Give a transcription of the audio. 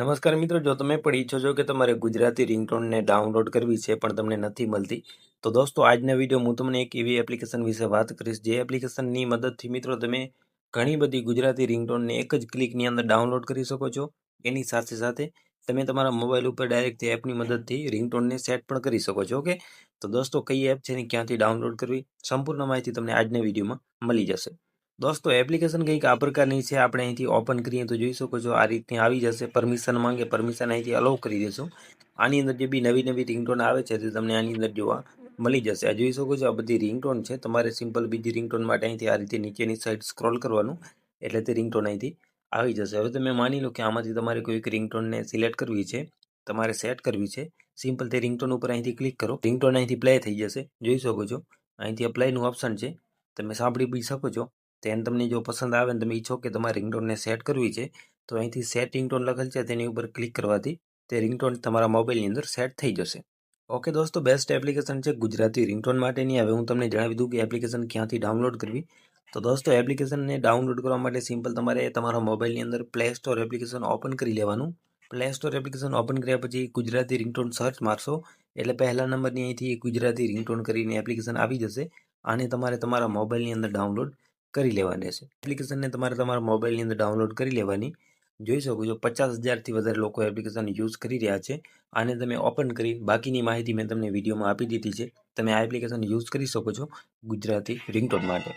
નમસ્કાર મિત્રો, જો તમે પણ ઈચ્છો છો કે તમારે ગુજરાતી રિંગટોનને ડાઉનલોડ કરવી છે પણ તમને નથી મળતી, તો દોસ્તો આજના વીડિયો હું તમને એક એવી એપ્લિકેશન વિશે વાત કરીશ. જે એપ્લિકેશનની મદદથી મિત્રો તમે ઘણી બધી ગુજરાતી રિંગટોનને એક જ ક્લિકની અંદર ડાઉનલોડ કરી શકો છો. એની સાથે સાથે તમે તમારા મોબાઈલ ઉપર ડાયરેક્ટ એપની મદદથી રિંગટોનને સેટ પણ કરી શકો છો, ઓકે? તો દોસ્તો કઈ એપ છે ને ક્યાંથી ડાઉનલોડ કરવી, સંપૂર્ણ માહિતી તમને આજના વિડીયોમાં મળી જશે. દોસ્તો એપ્લિકેશન કંઈક આ પ્રકારની છે, આપણે અહીંથી ઓપન કરીએ તો જોઈ શકો છો આ રીતની આવી જશે. પરમિશન માંગે પરમિશન અહીંથી અલાઉ કરી દેશું. આની અંદર જે બી નવી નવી રિંગટોન આવે છે, તે તમને આની અંદર જોવા મળી જશે. આ જોઈ શકો છો, આ બધી રિંગટોન છે. તમારે સિમ્પલ બીજી રિંગટોન માટે અહીંથી આ રીતે નીચેની સાઈડ સ્ક્રોલ કરવાનું, એટલે તે રિંગટોન અહીંથી આવી જશે. હવે તમે માની લો કે આમાંથી તમારે કોઈક રિંગટોનને સિલેક્ટ કરવી છે, તમારે સેટ કરવી છે સિમ્પલ તે રિંગટોન ઉપર અહીંથી ક્લિક કરો. રિંગટોન અહીંથી પ્લે થઈ જશે. જોઈ શકો છો, અહીંથી અપ્લાયનું ઓપ્શન છે. તમે સાંભળી બી શકો છો. તેને તમને જો પસંદ આવે ને તમે ઈચ્છો કે તમારે રિંગટોનને સેટ કરવી છે, તો અહીંથી સેટ રિંગટોન લખેલ છે, તેની ઉપર ક્લિક કરવાથી તે રિંગટોન તમારા મોબાઈલની અંદર સેટ થઈ જશે. ઓકે દોસ્તો, બેસ્ટ એપ્લિકેશન છે ગુજરાતી રિંગટોન માટેની. હવે હું તમને જણાવી દઉં કે એપ્લિકેશન ક્યાંથી ડાઉનલોડ કરવી. તો દોસ્તો, એપ્લિકેશનને ડાઉનલોડ કરવા માટે સિમ્પલ તમારે તમારા મોબાઈલની અંદર પ્લે સ્ટોર એપ્લિકેશન ઓપન કરી લેવાનું. પ્લે સ્ટોર એપ્લિકેશન ઓપન કર્યા પછી ગુજરાતી રિંગટોન સર્ચ મારશો, એટલે પહેલા નંબરની અહીંથી ગુજરાતી રિંગટોન કરીને એપ્લિકેશન આવી જશે. આને તમારે તમારા મોબાઈલની અંદર ડાઉનલોડ કરી લેવાની રહેશે એપ્લિકેશનને તમારે તમારા મોબાઈલની અંદર ડાઉનલોડ કરી લેવાની. જોઈ શકો છો, પચાસ હજારથી વધારે લોકો એપ્લિકેશન યુઝ કરી રહ્યા છે. આને તમે ઓપન કરી, બાકીની માહિતી મેં તમને વિડીયોમાં આપી દીધી છે. તમે આ એપ્લિકેશન યુઝ કરી શકો છો ગુજરાતી રિંગટોન માટે.